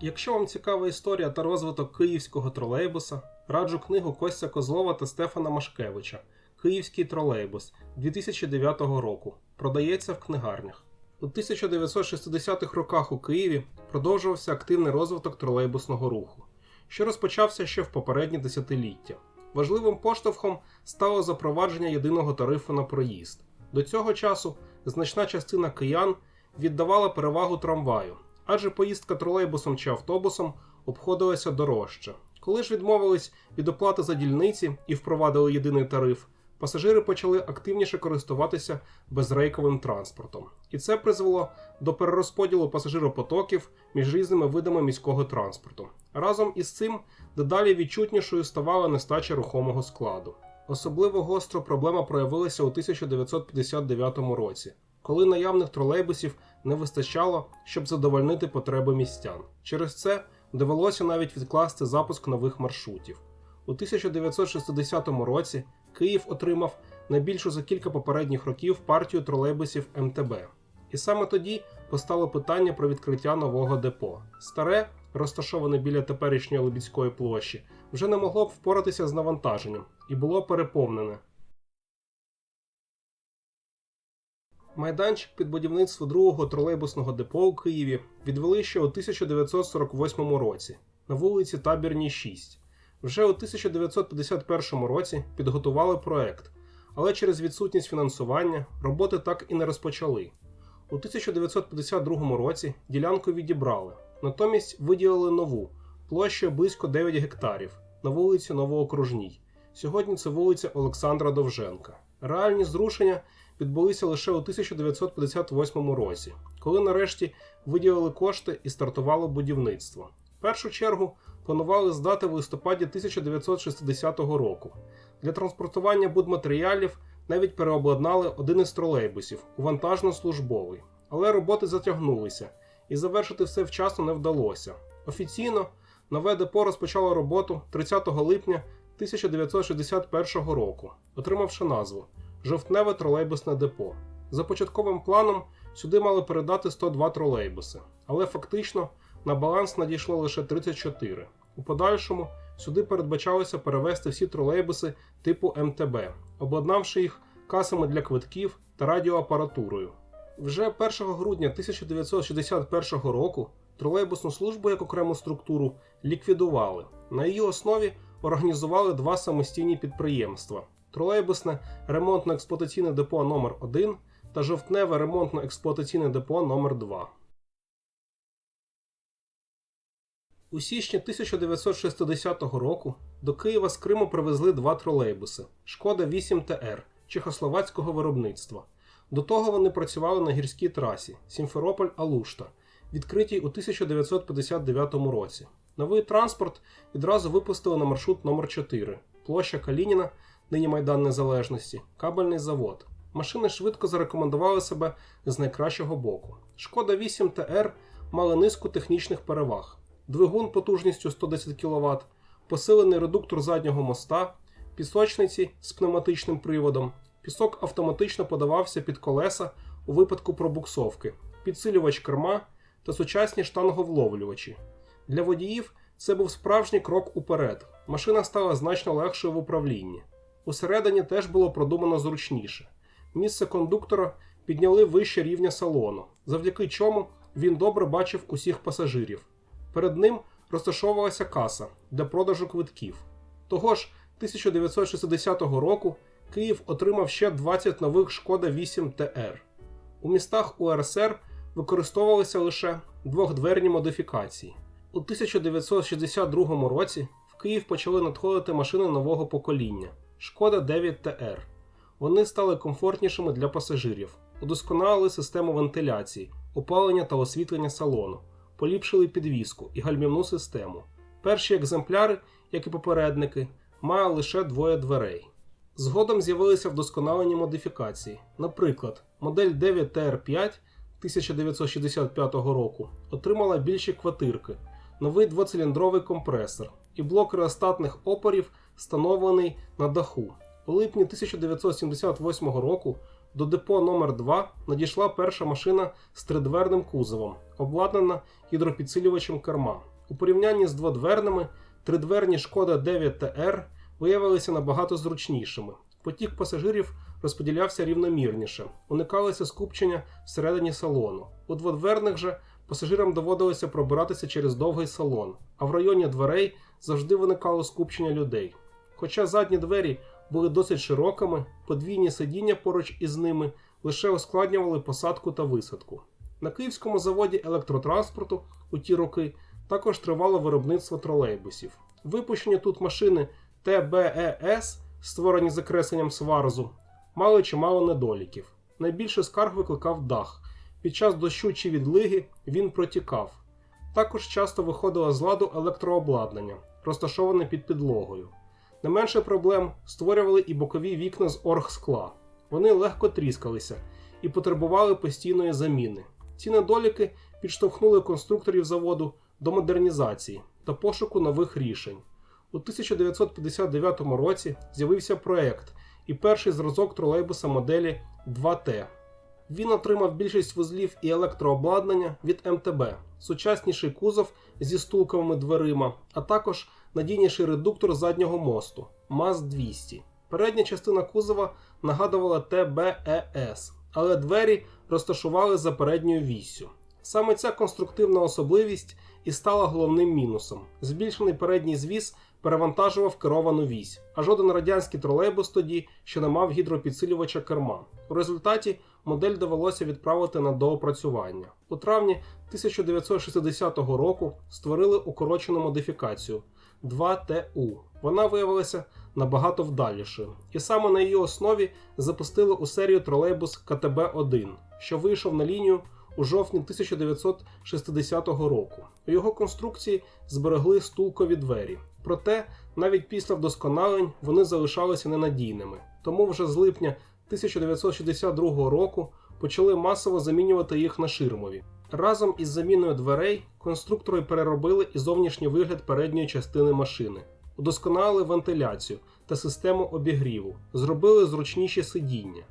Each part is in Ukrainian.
Якщо вам цікава історія та розвиток київського тролейбуса, раджу книгу Костя Козлова та Стефана Машкевича Київський тролейбус 2009 року. Продається в книгарнях. У 1960-х роках у Києві продовжувався активний розвиток тролейбусного руху, що розпочався ще в попередні десятиліття. Важливим поштовхом стало запровадження єдиного тарифу на проїзд. До цього часу значна частина киян віддавала перевагу трамваю, адже поїздка тролейбусом чи автобусом обходилася дорожче. Коли ж відмовились від оплати за дільниці і впровадили єдиний тариф, пасажири почали активніше користуватися безрейковим транспортом. І це призвело до перерозподілу пасажиропотоків між різними видами міського транспорту. Разом із цим дедалі відчутнішою ставала нестача рухомого складу. Особливо гостро проблема проявилася у 1959 році, коли наявних тролейбусів не вистачало, щоб задовольнити потреби містян. Через це довелося навіть відкласти запуск нових маршрутів. У 1960 році Київ отримав найбільшу за кілька попередніх років партію тролейбусів МТБ. І саме тоді постало питання про відкриття нового депо. Старе, розташоване біля теперішньої Лебідської площі, вже не могло б впоратися з навантаженням і було переповнене. Майданчик під будівництво другого тролейбусного депо у Києві відвели ще у 1948 році на вулиці Табірній 6. Вже у 1951 році підготували проект, але через відсутність фінансування роботи так і не розпочали. У 1952 році ділянку відібрали, натомість виділили нову площею близько 9 гектарів на вулиці Новоокружній. Сьогодні це вулиця Олександра Довженка. Реальні зрушення відбулися лише у 1958 році, коли нарешті виділили кошти і стартувало будівництво. В першу чергу планували здати в листопаді 1960 року. Для транспортування будматеріалів навіть переобладнали один із тролейбусів у вантажно-службовий, але роботи затягнулися, і завершити все вчасно не вдалося. Офіційно нове депо розпочало роботу 30 липня 1961 року, отримавши назву Жовтневе тролейбусне депо. За початковим планом сюди мали передати 102 тролейбуси, але фактично на баланс надійшло лише 34. У подальшому сюди передбачалося перевезти всі тролейбуси типу МТБ, обладнавши їх касами для квитків та радіоапаратурою. Вже 1 грудня 1961 року тролейбусну службу як окрему структуру ліквідували. На її основі організували два самостійні підприємства: тролейбусне ремонтно-експлуатаційне депо номер 1 та жовтневе ремонтно-експлуатаційне депо номер 2 У січні 1960 року до Києва з Криму привезли два тролейбуси Шкода 8 ТР чехословацького виробництва. До того вони працювали на гірській трасі Сімферополь-Алушта, відкритій у 1959 році. Новий транспорт відразу випустили на маршрут номер 4 площа Калініна, нині Майдан Незалежності, кабельний завод. Машини швидко зарекомендували себе з найкращого боку. Шкода 8 ТР мали низку технічних переваг двигун потужністю 110 кВт, посилений редуктор заднього моста, пісочниці з пневматичним приводом. Пісок автоматично подавався під колеса у випадку пробуксовки, підсилювач керма та сучасні штанговловлювачі. Для водіїв це був справжній крок уперед. Машина стала значно легшою в управлінні. Усередині теж було продумано зручніше. Місце кондуктора підняли вище рівня салону, завдяки чому він добре бачив усіх пасажирів. Перед ним розташовувалася каса для продажу квитків. Того ж 1960 року Київ отримав ще 20 нових Шкода 8 ТР. У містах УРСР використовувалися лише двохдверні модифікації. У 1962 році в Київ почали надходити машини нового покоління Шкода 9 ТР. Вони стали комфортнішими для пасажирів, удосконалили систему вентиляції, опалення та освітлення салону поліпшили підвіску і гальмівну систему. Перші екземпляри, як і попередники, мали лише двоє дверей. Згодом з'явилися вдосконалені модифікації. Наприклад, модель 9 TR5 1965 року отримала більші квартирки, новий двоциліндровий компресор і блок реостатних опорів, встановлений на даху. У липні 1978 року до депо номер 2 надійшла перша машина з тридверним кузовом, обладнана гідропідсилювачем керма. У порівнянні з дводверними, тридверні шкода 9 ТР виявилися набагато зручнішими. Потік пасажирів розподілявся рівномірніше, уникалося скупчення всередині салону. У дводверних же пасажирам доводилося пробиратися через довгий салон, а в районі дверей завжди виникало скупчення людей. Хоча задні двері були досить широкими, подвійні сидіння поруч із ними лише ускладнювали посадку та висадку. На київському заводі електротранспорту у ті роки також тривало виробництво тролейбусів. Випущені тут машини ТБЕС, створені закресленням сварзу, мали чимало недоліків. Найбільше скарг викликав дах. Під час дощу чи відлиги він протікав. Також часто виходило з ладу електрообладнання, розташоване під підлогою. Не менше проблем створювали і бокові вікна з оргскла. Вони легко тріскалися і потребували постійної заміни. Ці недоліки підштовхнули конструкторів заводу до модернізації та пошуку нових рішень. У 1959 році з'явився проект і перший зразок тролейбуса моделі 2Т. Він отримав більшість вузлів і електрообладнання від МТБ, сучасніший кузов зі стулковими дверима, а також надійніший редуктор заднього мосту МАЗ-200. Передня частина кузова нагадувала ТБЕС, але двері розташували за передньою віссю. Саме ця конструктивна особливість і стала головним мінусом. Збільшений передній звіс перевантажував керовану вісь, а жоден радянський тролейбус тоді ще не мав гідропідсилювача керма. У результаті модель довелося відправити на доопрацювання. У травні 1960 року створили укорочену модифікацію 2ТУ. Вона виявилася набагато вдалішою, і саме на її основі запустили у серію тролейбус КТБ-1, що вийшов на лінію у жовтні 1960 року. У його конструкції зберегли стулкові двері. Проте, навіть після вдосконалень вони залишалися ненадійними. Тому вже з липня 1962 року почали масово замінювати їх на ширмові. Разом із заміною дверей конструктори переробили і зовнішній вигляд передньої частини машини, удосконалили вентиляцію та систему обігріву, зробили зручніші сидіння.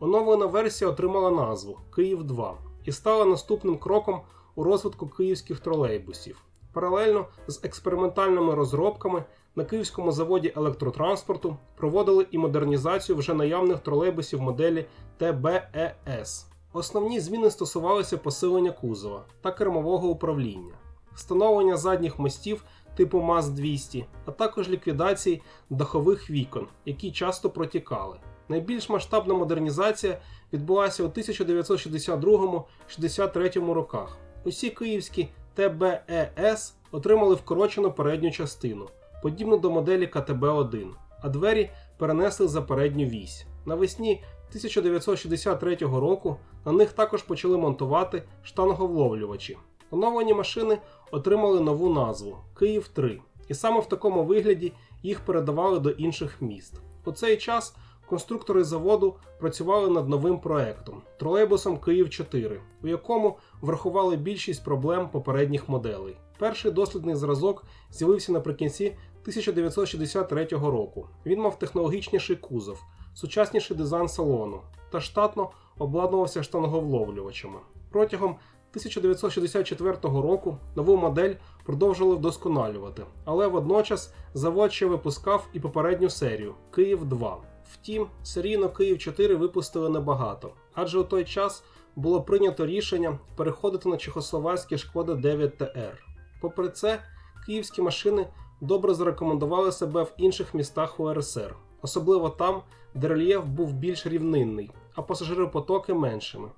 Оновлена версія отримала назву Київ 2 і стала наступним кроком у розвитку київських тролейбусів. Паралельно з експериментальними розробками на київському заводі електротранспорту проводили і модернізацію вже наявних тролейбусів моделі ТБЕС. Основні зміни стосувалися посилення кузова та кермового управління, встановлення задніх мостів типу МАЗ-200, а також ліквідації дахових вікон, які часто протікали. Найбільш масштабна модернізація відбулася у 1962-63 роках. Усі київські ТБЕС отримали вкорочену передню частину, подібну до моделі КТБ-1, а двері перенесли за передню вісь. Навесні 1963 року на них також почали монтувати штанговловлювачі. Оновлені машини отримали нову назву Київ 3, і саме в такому вигляді їх передавали до інших міст. У цей час конструктори заводу працювали над новим проектом тролейбусом Київ 4, у якому врахували більшість проблем попередніх моделей. Перший дослідний зразок з'явився наприкінці 1963 року. Він мав технологічніший кузов, сучасніший дизайн салону та штатно обладнувався штанговловлювачами. Протягом 1964 року нову модель продовжили вдосконалювати, але водночас завод ще випускав і попередню серію Київ 2. Втім, серійно Київ 4 випустили небагато, адже у той час було прийнято рішення переходити на чехословацькі шкоди 9 ТР. Попри це, київські машини добре зарекомендували себе в інших містах УРСР, особливо там, де рельєф був більш рівнинний, а пасажиропотоки меншими.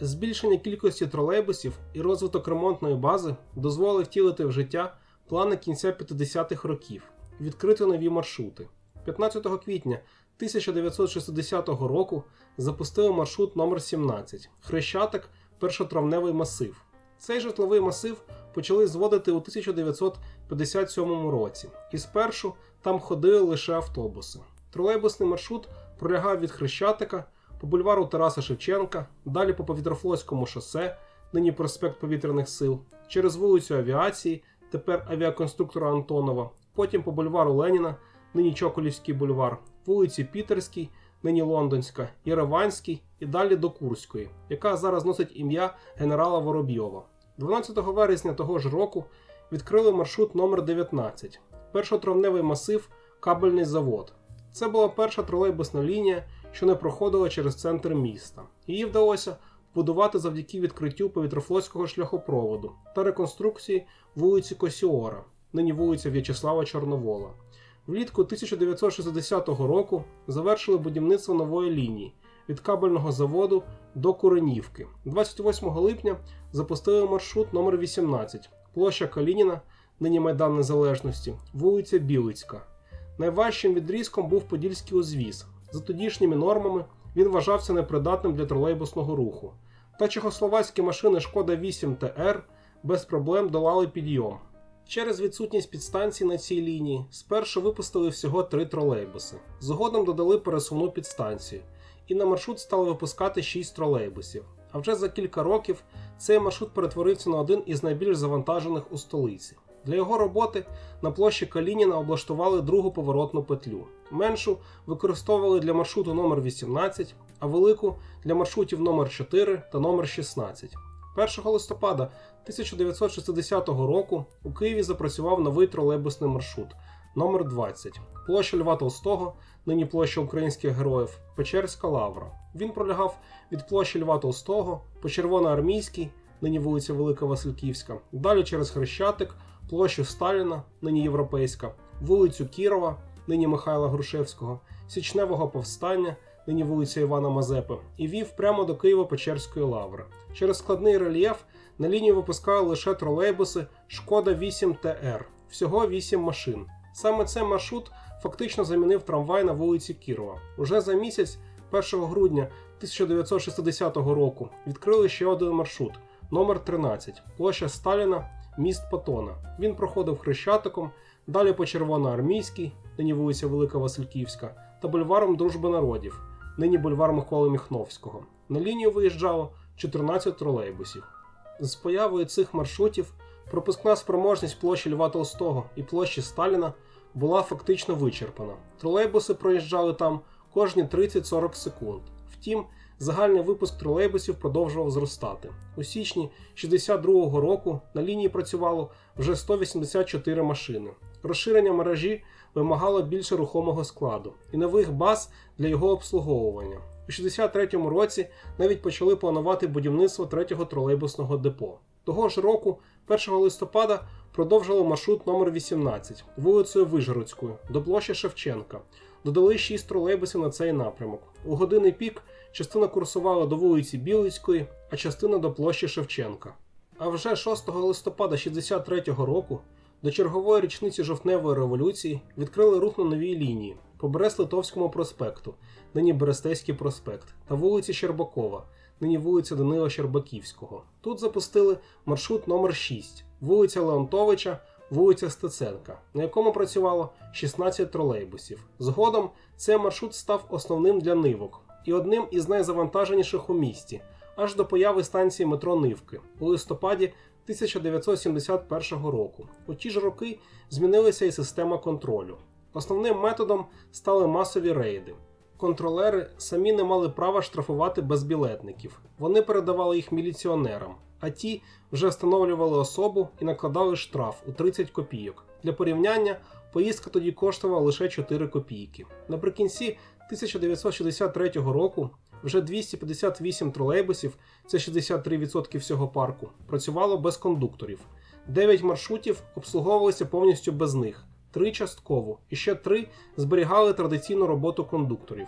Збільшення кількості тролейбусів і розвиток ремонтної бази дозволили втілити в життя плани кінця 50-х років, відкрити нові маршрути. 15 квітня 1960 року запустили маршрут номер 17 Хрещатик першотравневий масив. Цей житловий масив почали зводити у 1957 році, і спершу там ходили лише автобуси. Тролейбусний маршрут пролягав від Хрещатика по бульвару Тараса Шевченка, далі по Повітрофлотському шосе, нині проспект Повітряних сил, через вулицю Авіації, тепер авіаконструктора Антонова, потім по бульвару Леніна, нині Чоколівський бульвар, вулиці Пітерській, нині Лондонська, Єреванській і далі до Курської, яка зараз носить ім'я генерала Воробйова. 12 вересня того ж року відкрили маршрут номер 19 першотравневий масив Кабельний завод. Це була перша тролейбусна лінія, що не проходила через центр міста. Її вдалося будувати завдяки відкриттю повітрофлотського шляхопроводу та реконструкції вулиці Косіора, нині вулиця В'ячеслава Чорновола. Влітку 1960 року завершили будівництво нової лінії від кабельного заводу до Куренівки. 28 липня запустили маршрут номер 18 площа Калініна, нині Майдан Незалежності, вулиця Білицька. Найважчим відрізком був Подільський узвіз. За тодішніми нормами він вважався непридатним для тролейбусного руху. Та чехословацькі машини Шкода 8 ТР без проблем долали підйом. Через відсутність підстанцій на цій лінії спершу випустили всього три тролейбуси. Згодом додали пересувну підстанцію, і на маршрут стали випускати 6 тролейбусів. А вже за кілька років цей маршрут перетворився на один із найбільш завантажених у столиці. Для його роботи на площі Калініна облаштували другу поворотну петлю. Меншу використовували для маршруту номер 18, а велику для маршрутів номер 4 та номер 16. 1 листопада 1960 року у Києві запрацював новий тролейбусний маршрут номер 20 площа Льва Толстого, нині площа українських героїв, Печерська Лавра. Він пролягав від площі Льва Толстого по Червоноармійській, нині вулиця Велика Васильківська, далі через Хрещатик, площу Сталіна, нині Європейська, вулицю Кірова, нині Михайла Грушевського, Січневого повстання, нині вулиця Івана Мазепи, і вів прямо до Києво-Печерської лаври. Через складний рельєф на лінію випускали лише тролейбуси Шкода 8 ТР, всього 8 машин. Саме цей маршрут фактично замінив трамвай на вулиці Кірова. Уже за місяць, 1 грудня 1960 року, відкрили ще один маршрут номер 13 площа Сталіна, міст Патона. Він проходив Хрещатиком, далі по Червоноармійській, нині вулиця Велика Васильківська, та бульваром Дружби народів, нині бульвар Миколи Міхновського. На лінію виїжджало 14 тролейбусів. З появою цих маршрутів пропускна спроможність площі Льва Толстого і площі Сталіна була фактично вичерпана. Тролейбуси проїжджали там кожні 30-40 секунд. Втім, загальний випуск тролейбусів продовжував зростати. У січні 62-го року на лінії працювало вже 184 машини. Розширення мережі вимагало більше рухомого складу і нових баз для його обслуговування. У 63-му році навіть почали планувати будівництво третього тролейбусного депо. Того ж року, 1 листопада, продовжили маршрут номер 18 вулицею Вижгородською до площі Шевченка. Додали 6 тролейбусів на цей напрямок. У години пік частина курсувала до вулиці Білицької, а частина до площі Шевченка. А вже 6 листопада 63-го року до чергової річниці жовтневої революції відкрили рух на новій лінії по Брест-Литовському проспекту, нині Берестейський проспект, та вулиці Щербакова, нині вулиця Данила Щербаківського. Тут запустили маршрут номер 6 вулиця Леонтовича, вулиця Стеценка, на якому працювало 16 тролейбусів. Згодом цей маршрут став основним для нивок і одним із найзавантаженіших у місті, аж до появи станції метро Нивки у листопаді 1971 року. У ті ж роки змінилася і система контролю. Основним методом стали масові рейди. Контролери самі не мали права штрафувати безбілетників. Вони передавали їх міліціонерам, а ті вже встановлювали особу і накладали штраф у 30 копійок. Для порівняння поїздка тоді коштувала лише 4 копійки. Наприкінці 1963 року вже 258 тролейбусів, це 63% всього парку, працювало без кондукторів. 9 маршрутів обслуговувалися повністю без них, 3 частково, і ще 3 зберігали традиційну роботу кондукторів.